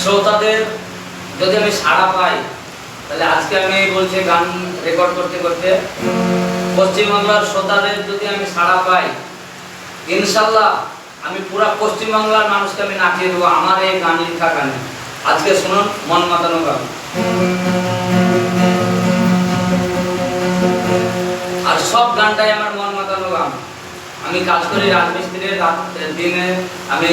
শ্রোতাদের, যদি আমি সাড়া পাই, তাহলে আজকে আমি বলছি গান রেকর্ড করতে করতে। পশ্চিমবাংলার শ্রোতাদের যদি আমি সাড়া পাই, ইনশাল্লাহ আমি পুরা পশ্চিমবাংলার মানুষকে আমি নাচিয়ে দেবো আমার এই গান লেখা গানে। আজকে শুনুন মন মাতানো গান। আর সব গানটাই আমার মন আমি কাজ করি রাজমিস্ত্রির দিনে আমি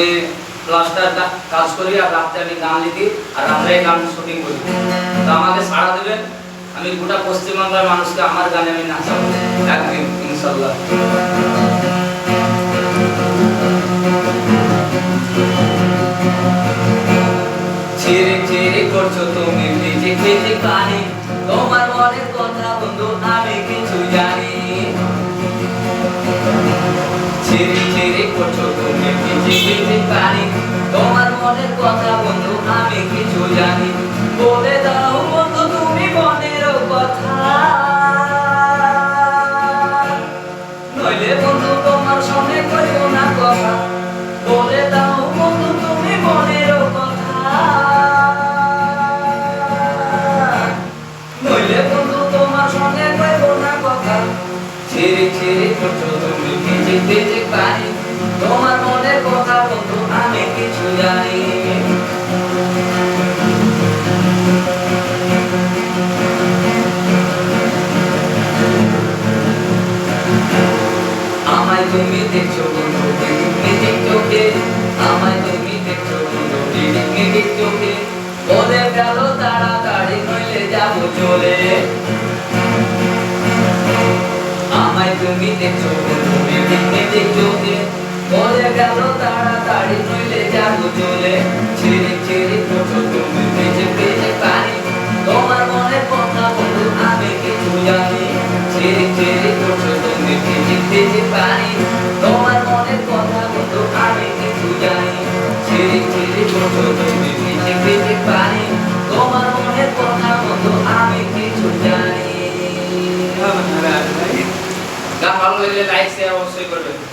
প্লাস্টার কাজ করি আর রাত্রে আমি গান লিখি আর রাত্রে গান শুটিং করি। তো আমাকে সাড়া দেবেন, আমি গোটা পশ্চিমবাংলার মানুষকে আমার গানে আমি নাচাবো। একদিন, ইনশাল্লাহ। ছেড়ে ছেড়ে করছ তুমি ভিজে ভিজে পানি, তোমার মনের কথা ছেড়ে ছেড়ে করছ তুমি ভিজে ভিজে পানি তোমার মনের কথা বন্ধু, আমি কিছু জানি। বলে দাও বন্ধু, তুমি মনের কথা। নইলে বন্ধু, তোমার সঙ্গে করিও না কথা। বলে দাও বন্ধু, তুমি মনের কথা। নইলে বন্ধু, তোমার সঙ্গে করিও না কথা। ছেড়ে ছেড়ে করছ ভিজে ভিজে তোমার মনের কথা বন্ধু, আমি কিছু জানি। আমায় তুমি দেখছ বন্ধু চোখে আমায় তুমি দেখছ বন্ধু মিটিং চোখে বলে গেল তাড়াতাড়ি নইলে যাব চলে। আমায় তুমি দেখছ মিটিং চোখে। বলে গেল তাড়াতাড়ি, নইলে যাব চলে। ছেড়ে ছেড়ে করছ তুমি বেঁচে বেঁচে পানি তোমার মনের কথা বন্ধু আমি কিছু জানি। ছেড়ে ছেড়ে করছ তুমি বেঁচে বেঁচে পানি তোমার মনের কথা বন্ধু আমি কিছু জানি। ছেড়ে ছেড়ে করছ তুমি বেঁচে বেঁচে পানি ভালো লাগলে লাইক শেয়ার অবশ্যই করবেন।